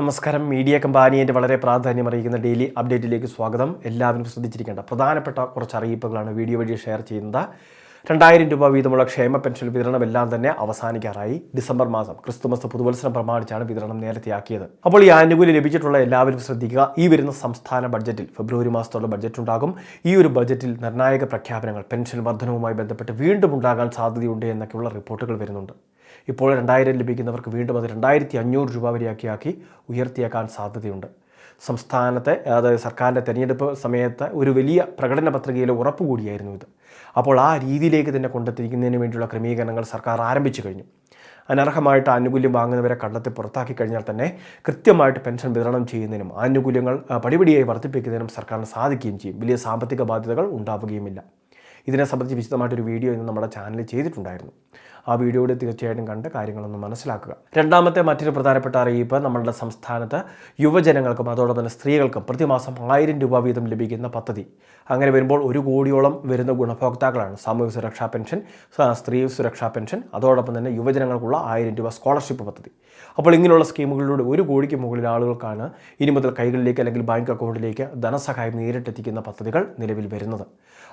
നമസ്കാരം. മീഡിയ കമ്പാനിയുടെ വളരെ പ്രാധാന്യം അറിയിക്കുന്ന ഡെയിലി അപ്ഡേറ്റിലേക്ക് സ്വാഗതം. എല്ലാവരും ശ്രദ്ധിച്ചിരിക്കേണ്ട പ്രധാനപ്പെട്ട കുറച്ച് അറിയിപ്പുകളാണ് വീഡിയോ വഴി ഷെയർ ചെയ്യുന്നത്. രണ്ടായിരം രൂപ വീതമുള്ള ക്ഷേമ പെൻഷൻ വിതരണം എല്ലാം തന്നെ അവസാനിക്കാറായി. ഡിസംബർ മാസം ക്രിസ്തുമസ് പുതുവത്സരം പ്രമാണിച്ചാണ് വിതരണം നേരത്തെയാക്കിയത്. അപ്പോൾ ഈ ആനുകൂല്യം ലഭിച്ചിട്ടുള്ള എല്ലാവരും ശ്രദ്ധിക്കുക. ഈ വരുന്ന സംസ്ഥാന ബഡ്ജറ്റിൽ ഫെബ്രുവരി മാസത്തോളം ബഡ്ജറ്റ് ഉണ്ടാകും ഈ ഒരു ബഡ്ജറ്റിൽ നിർണായക പ്രഖ്യാപനങ്ങൾ പെൻഷൻ വർധനവുമായി ബന്ധപ്പെട്ട് വീണ്ടും ഉണ്ടാകാൻ സാധ്യതയുണ്ട് എന്നൊക്കെയുള്ള റിപ്പോർട്ടുകൾ വരുന്നുണ്ട്. ഇപ്പോൾ രണ്ടായിരം ലഭിക്കുന്നവർക്ക് വീണ്ടും അത് രണ്ടായിരത്തി അഞ്ഞൂറ് രൂപ വരെയാക്കിയാക്കി ഉയർത്തിയേക്കാൻ സാധ്യതയുണ്ട്. സംസ്ഥാനത്തെ അതായത് സർക്കാരിന്റെ തെരഞ്ഞെടുപ്പ് സമയത്ത് ഒരു വലിയ പ്രകടന പത്രികയിലെ ഉറപ്പ് കൂടിയായിരുന്നു ഇത്. അപ്പോൾ ആ രീതിയിലേക്ക് തന്നെ കൊണ്ടെത്തിക്കുന്നതിന് വേണ്ടിയുള്ള ക്രമീകരണങ്ങൾ സർക്കാർ ആരംഭിച്ചു കഴിഞ്ഞു. അനർഹമായിട്ട് ആനുകൂല്യം വാങ്ങുന്നവരെ കണ്ടെത്തി പുറത്താക്കി കഴിഞ്ഞാൽ തന്നെ കൃത്യമായിട്ട് പെൻഷൻ വിതരണം ചെയ്യുന്നതിനും ആനുകൂല്യങ്ങൾ പടിപടിയായി വർദ്ധിപ്പിക്കുന്നതിനും സർക്കാരിന് സാധിക്കുകയും ചെയ്യും. വലിയ സാമ്പത്തിക ബാധ്യതകൾ ഉണ്ടാവുകയുമില്ല. ഇതിനെ സംബന്ധിച്ച് വിശദമായിട്ടൊരു വീഡിയോ ഇന്ന് നമ്മുടെ ചാനലിൽ ചെയ്തിട്ടുണ്ടായിരുന്നു. ആ വീഡിയോയുടെ തീർച്ചയായിട്ടും കണ്ട് കാര്യങ്ങളൊന്ന് മനസ്സിലാക്കുക. രണ്ടാമത്തെ മറ്റൊരു പ്രധാനപ്പെട്ട അറിയിപ്പ് നമ്മളുടെ സംസ്ഥാനത്ത് യുവജനങ്ങൾക്കും അതോടൊപ്പം തന്നെ സ്ത്രീകൾക്കും പ്രതിമാസം ആയിരം രൂപ വീതം ലഭിക്കുന്ന പദ്ധതി. അങ്ങനെ വരുമ്പോൾ ഒരു കോടിയോളം വരുന്ന ഗുണഭോക്താക്കളാണ്. സാമൂഹ്യ സുരക്ഷാ പെൻഷൻ സ്ത്രീ സുരക്ഷാ പെൻഷൻ അതോടൊപ്പം തന്നെ യുവജനങ്ങൾക്കുള്ള ആയിരം രൂപ സ്കോളർഷിപ്പ് പദ്ധതി. അപ്പോൾ ഇങ്ങനെയുള്ള സ്കീമുകളിലൂടെ ഒരു കോടിക്ക് മുകളിൽ ആളുകൾക്കാണ് ഇനി മുതൽ കൈകളിലേക്ക് അല്ലെങ്കിൽ ബാങ്ക് അക്കൗണ്ടിലേക്ക് ധനസഹായം നേരിട്ടെത്തിക്കുന്ന പദ്ധതികൾ നിലവിൽ വരുന്നത്.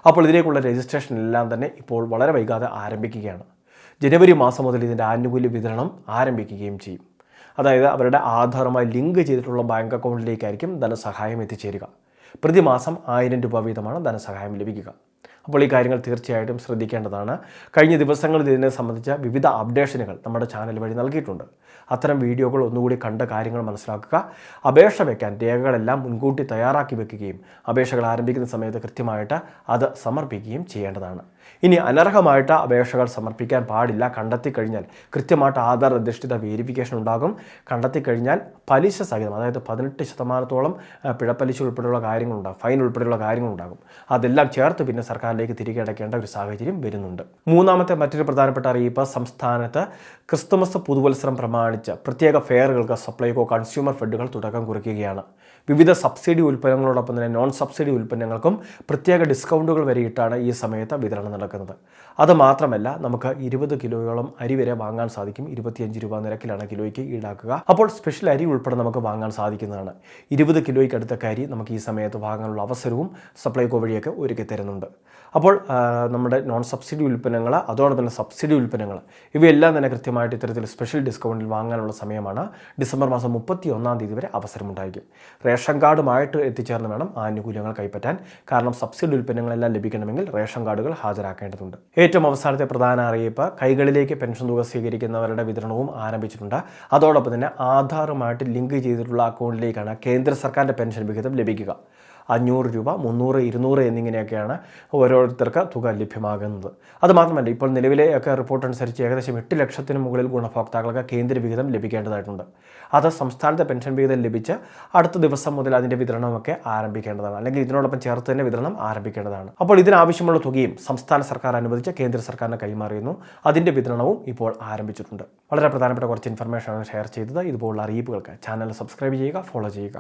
അപ്പോൾ ഇതിലേക്കുള്ള രജിസ്ട്രേഷൻ എല്ലാം തന്നെ ഇപ്പോൾ വളരെ വൈകാതെ ആരംഭിക്കുകയാണ്. ജനുവരി മാസം മുതൽ ഇതിന്റെ ആനുകൂല്യ വിതരണം ആരംഭിക്കുകയും ചെയ്യും. അതായത് അവരുടെ ആധാറുമായി ലിങ്ക് ചെയ്തിട്ടുള്ള ബാങ്ക് അക്കൗണ്ടിലേക്കായിരിക്കും ധനസഹായം എത്തിച്ചേരുക. പ്രതിമാസം ആയിരം രൂപ വീതമാണ് ധനസഹായം ലഭിക്കുക. അപ്പോൾ ഈ കാര്യങ്ങൾ തീർച്ചയായിട്ടും ശ്രദ്ധിക്കേണ്ടതാണ്. കഴിഞ്ഞ ദിവസങ്ങളിൽ ഇതിനെ സംബന്ധിച്ച വിവിധ അപ്ഡേഷനുകൾ നമ്മുടെ ചാനൽ വഴി നൽകിയിട്ടുണ്ട്. അത്തരം വീഡിയോകൾ ഒന്നുകൂടി കണ്ട കാര്യങ്ങൾ മനസ്സിലാക്കുക. അപേക്ഷ വയ്ക്കാൻ രേഖകളെല്ലാം മുൻകൂട്ടി തയ്യാറാക്കി വെക്കുകയും അപേക്ഷകൾ ആരംഭിക്കുന്ന സമയത്ത് കൃത്യമായിട്ട് അത് സമർപ്പിക്കുകയും ചെയ്യേണ്ടതാണ്. ഇനി അനർഹമായിട്ട് അപേക്ഷകൾ സമർപ്പിക്കാൻ പാടില്ല. കണ്ടെത്തി കഴിഞ്ഞാൽ കൃത്യമായിട്ട് ആധാർ അധിഷ്ഠിത വേരിഫിക്കേഷൻ ഉണ്ടാകും. കണ്ടെത്തി കഴിഞ്ഞാൽ പലിശ സഹിതം അതായത് പതിനെട്ട് ശതമാനത്തോളം പിഴപ്പലിശ ഉൾപ്പെടെയുള്ള കാര്യങ്ങളുണ്ടാകും ഫൈൻ ഉൾപ്പെടെയുള്ള കാര്യങ്ങളുണ്ടാകും. അതെല്ലാം ചേർത്ത് പിന്നെ സർക്കാരിലേക്ക് തിരികെ അടയ്ക്കേണ്ട ഒരു സാഹചര്യം വരുന്നുണ്ട്. മൂന്നാമത്തെ മറ്റൊരു പ്രധാനപ്പെട്ട അറിയിപ്പ് സംസ്ഥാനത്ത് ക്രിസ്തുമസ് പുതുവത്സരം പ്രമാണിച്ച് പ്രത്യേക ഫെയറുകൾക്ക് സപ്ലൈകോ കൺസ്യൂമർ ഫെഡുകൾ തുടക്കം കുറിക്കുകയാണ്. വിവിധ സബ്സിഡി ഉൽപ്പന്നങ്ങളോടൊപ്പം തന്നെ നോൺ സബ്സിഡി ഉൽപ്പന്നങ്ങൾക്കും പ്രത്യേക ഡിസ്കൗണ്ടുകൾ വരെയിട്ടാണ് ഈ സമയത്ത് വിതരണം നടക്കുന്നത് അത് മാത്രമല്ല നമുക്ക് ഇരുപത് കിലോയോളം അരി വരെ വാങ്ങാൻ സാധിക്കും. ഇരുപത്തിയഞ്ച് രൂപ നിരക്കിലാണ് കിലോയ്ക്ക് ഈടാക്കുക. അപ്പോൾ സ്പെഷ്യൽ അരി ഉൾപ്പെടെ നമുക്ക് വാങ്ങാൻ സാധിക്കുന്നതാണ്. ഇരുപത് കിലോയ്ക്ക് അടുത്ത അരി നമുക്ക് ഈ സമയത്ത് വാങ്ങാനുള്ള അവസരവും സപ്ലൈകോ വഴിയൊക്കെ ഒരുക്കി തരുന്നുണ്ട്. അപ്പോൾ നമ്മുടെ നോൺ സബ്സിഡി ഉൽപ്പന്നങ്ങൾ അതോടൊപ്പം തന്നെ സബ്സിഡി ഉൽപ്പന്നങ്ങൾ ഇവയെല്ലാം തന്നെ കൃത്യമായിട്ട് ഇത്തരത്തിൽ സ്പെഷ്യൽ ഡിസ്കൗണ്ടിൽ വാങ്ങാനുള്ള സമയമാണ്. ഡിസംബർ മാസം മുപ്പത്തി ഒന്നാം തീയതി വരെ അവസരമുണ്ടായിരിക്കും. റേഷൻ കാർഡുമായിട്ട് എത്തിച്ചേർന്ന് വേണം ആനുകൂല്യങ്ങൾ കൈപ്പറ്റാൻ. കാരണം സബ്സിഡി ഉൽപ്പന്നങ്ങളെല്ലാം ലഭിക്കണമെങ്കിൽ റേഷൻ കാർഡുകൾ ഹാജരാക്കേണ്ടതുണ്ട് ഏറ്റവും അവസാനത്തെ പ്രധാന അറിയിപ്പ് കൈകളിലേക്ക് പെൻഷൻ തുക സ്വീകരിക്കുന്നവരുടെ വിതരണവും ആരംഭിച്ചിട്ടുണ്ട്. അതോടൊപ്പം തന്നെ ആധാറുമായിട്ട് ലിങ്ക് ചെയ്തിട്ടുള്ള അക്കൗണ്ടിലേക്കാണ് കേന്ദ്ര സർക്കാരിന്റെ പെൻഷൻ വിഹിതം ലഭിക്കുക. അഞ്ഞൂറ് രൂപ മുന്നൂറ് ഇരുന്നൂറ് എന്നിങ്ങനെയൊക്കെയാണ് ഓരോരുത്തർക്ക് തുക ലഭ്യമാകുന്നത്. അതുമാത്രമല്ല ഇപ്പോൾ നിലവിലെ ഒക്കെ റിപ്പോർട്ട് അനുസരിച്ച് ഏകദേശം എട്ട് ലക്ഷത്തിന് മുകളിൽ ഗുണഭോക്താക്കൾക്ക് കേന്ദ്ര വിഹിതം ലഭിക്കേണ്ടതായിട്ടുണ്ട്. അത് സംസ്ഥാനത്തെ പെൻഷൻ വിഹിതം ലഭിച്ച് അടുത്ത ദിവസം മുതൽ അതിന്റെ വിതരണമൊക്കെ ആരംഭിക്കേണ്ടതാണ്. അല്ലെങ്കിൽ ഇതിനോടൊപ്പം ചേർത്ത് തന്നെ വിതരണം ആരംഭിക്കേണ്ടതാണ്. അപ്പോൾ ഇതിനാവശ്യമുള്ള തുകയും സംസ്ഥാന സർക്കാർ അനുവദിച്ച് കേന്ദ്ര സർക്കാരിന് കൈമാറിയിരുന്നു. അതിന്റെ വിതരണവും ഇപ്പോൾ ആരംഭിച്ചിട്ടുണ്ട്. വളരെ പ്രധാനപ്പെട്ട കുറച്ച് ഇൻഫർമേഷനാണ് ഷെയർ ചെയ്തത്. ഇതുപോലുള്ള അറിയിപ്പുകൾക്ക് ചാനൽ സബ്സ്ക്രൈബ് ചെയ്യുക ഫോളോ ചെയ്യുക.